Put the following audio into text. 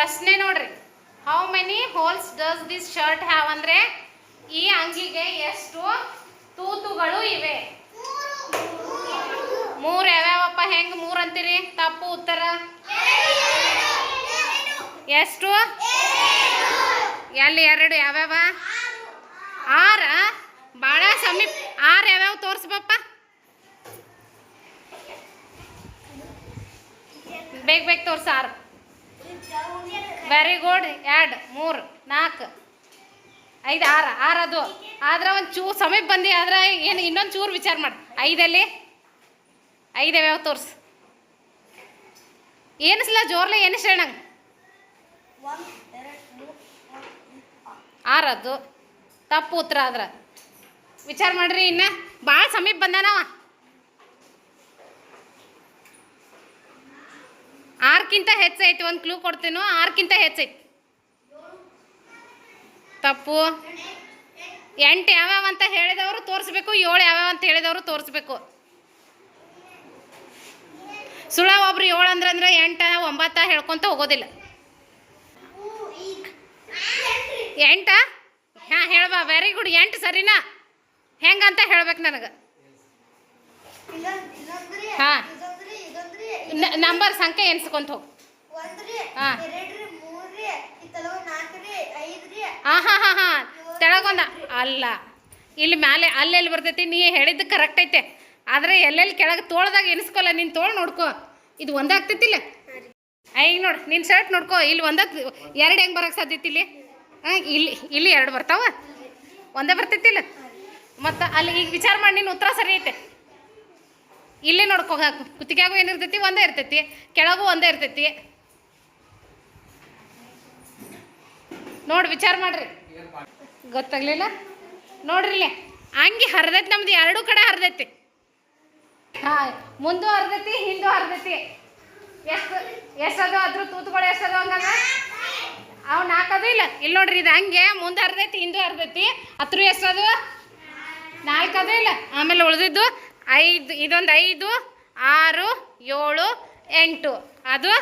ಪ್ರಶ್ನೆ ನೋಡ್ರಿ. How many holes does this shirt have ಅಂದ್ರೆ ಈ ಅಂಗಿಗೆ ಎಷ್ಟು ತೂತುಗಳು ಇವೆ? ಮೂರು ಯಾವ್ಯಾವಪ್ಪ? ಹೆಂಗ್ ಮೂರು ಅಂತೀರಿ? ತಪ್ಪು ಉತ್ತರ? ಎಷ್ಟು? ಎಲ್ಲಿ? ಎರಡು ಯಾವ್ಯಾವ? ಆರ. ಭಾಳ ಸಮೀಪ. ಆರು ಯಾವ್ಯಾವ ತೋರಿಸ್ಬಪ್ಪ ಬೇಗ ಬೇಗ ತೋರ್ಸ ಆರು. ವೆರಿ ಗುಡ್ ಎರಡು ಮೂರು, ನಾಲ್ಕು, ಐದು, ಆರು. ಆರು ಅದು ಆದ್ರೆ ಒಂದು ಚೂರು ಸಮೀಪ ಬಂದು, ಆದ್ರೆ ಏನು ಇನ್ನೊಂದು ಚೂರು ವಿಚಾರ ಮಾಡಿ. ಐದಲ್ಲಿ? ಐದು ಯಾವ ತೋರ್ಸು. ಏನಿಸ್ಲ ಜೋರ್ಲೆ ಏನಿಸ್ ಹೇಳಂಗೆ ಆರದ್ದು ತಪ್ಪು ಉತ್ತರ ಆದ್ರೆ. ವಿಚಾರ ಮಾಡ್ರಿ ಇನ್ನ. ಭಾಳ ಸಮೀಪ ಬಂದಾನವ. ಆರ್ಕಿಂತ ಹೆಚ್ಚೈತಿ ಒಂದು ಕ್ಲೂ ಕೊಡ್ತೀನೋ ಆರ್ಕ್ಕಿಂತ ಹೆಚ್ಚೈತಿ ತಪ್ಪು. ಎಂಟು ಯಾವ್ಯಾವ ಅಂತ ಹೇಳಿದವರು ತೋರಿಸ್ಬೇಕು, ಏಳು ಯಾವ್ಯಾವ ಅಂತ ಹೇಳಿದವರು ತೋರಿಸ್ಬೇಕು. ಸುಳ ಒಬ್ರು ಏಳು ಅಂದ್ರೆ ಅಂದ್ರೆ ಎಂಟ, ಒಂಬತ್ತ ಹೇಳ್ಕೊಂತ ಹೋಗೋದಿಲ್ಲ. ಎಂಟ? ಹಾಂ, ಹೇಳ್ಬಾ ವೆರಿ ಗುಡ್ ಎಂಟು ಸರಿನಾ? ಹೆಂಗಂತ ಹೇಳ್ಬೇಕು ನನಗೆ. ಹಾ. ನಂಬರ್ ಸಂಖ್ಯೆ ಎನ್ಸ್ಕೊಂತ ಹೋಗಿ. ಹಾಂ. ಹಾಂ ಹಾಂ ಹಾಂ ಹಾಂ. ತೆಳಗೊಂದ. ಅಲ್ಲ. ಇಲ್ಲಿ ಮ್ಯಾಲೆ ಅಲ್ಲೆಲ್ಲಿ ಬರ್ತೈತಿ ನೀ ಹೇಳಿದ್ದು ಕರೆಕ್ಟ್ ಐತೆ. ಆದರೆ ಎಲ್ಲೆಲ್ಲಿ ಕೆಳಗೆ ತೋಳ್ದಾಗ ಎನಿಸ್ಕೊಲ್ಲ ನೀನು ತೋಳು ನೋಡ್ಕೋ. ಇದು ಒಂದೇ ಆಗ್ತೈತಿಲ್ಲ ಈಗ ನೋಡಿ ನಿನ್ನ ಶರ್ಟ್ ನೋಡ್ಕೋ. ಇಲ್ಲಿ ಒಂದ ಎರಡು ಹೆಂಗೆ ಬರೋಕ್ಕೆ ಸಾಧ್ಯತೆ ಇಲ್ಲಿ? ಹಾಂ ಇಲ್ಲಿ ಇಲ್ಲಿ ಎರಡು ಬರ್ತಾವ? ಒಂದೇ ಬರ್ತೈತಿಲ್ಲ ಮತ್ತು ಅಲ್ಲಿ ಈಗ ವಿಚಾರ ಮಾಡಿ ನಿನ್ನ ಉತ್ತರ ಸರಿ ಐತೆ. ಇಲ್ಲೇ ನೋಡ್ಕೊ ಕುತ್ತಿಗೆಗೂ ಏನಿರ್ತೈತಿ? ಒಂದೇ ಇರ್ತೈತಿ. ಕೆಳಗೂ ಒಂದೇ ಇರ್ತೈತಿ. ನೋಡಿ, ವಿಚಾರ ಮಾಡ್ರಿ. ಗೊತ್ತಾಗ್ಲಿಲ್ಲ? ನೋಡ್ರಿ ಹಂಗೆ ಹರಿದೈತಿ ನಮ್ದು, ಎರಡೂ ಕಡೆ ಹರಿದೈತಿ. ಹಾಂ, ಮುಂದೂ ಹರಿದೈತಿ, ಹಿಂದೂ ಹರಿದೈತಿ. ಎಷ್ಟು ಎಷ್ಟದು ಅದ್ರ ತೂತುಗಳು ಎಷ್ಟದು ಹಂಗಂದ್ರೆ ಅವು ನಾಲ್ಕದು ಇಲ್ಲ. ಇಲ್ಲಿ ನೋಡ್ರಿ, ಇದು ಹಂಗೆ, ಮುಂದೆ ಹರಿದೈತಿ, ಹಿಂದೂ ಹರಿದೈತಿ. ಹತ್ರ ಎಷ್ಟದು ನಾಲ್ಕದು ಇಲ್ಲ. ಆಮೇಲೆ ಉಳಿದಿದ್ದು ಐದು ಇದೊಂದು ಐದು ಆರು ಏಳು ಎಂಟು. ಅದು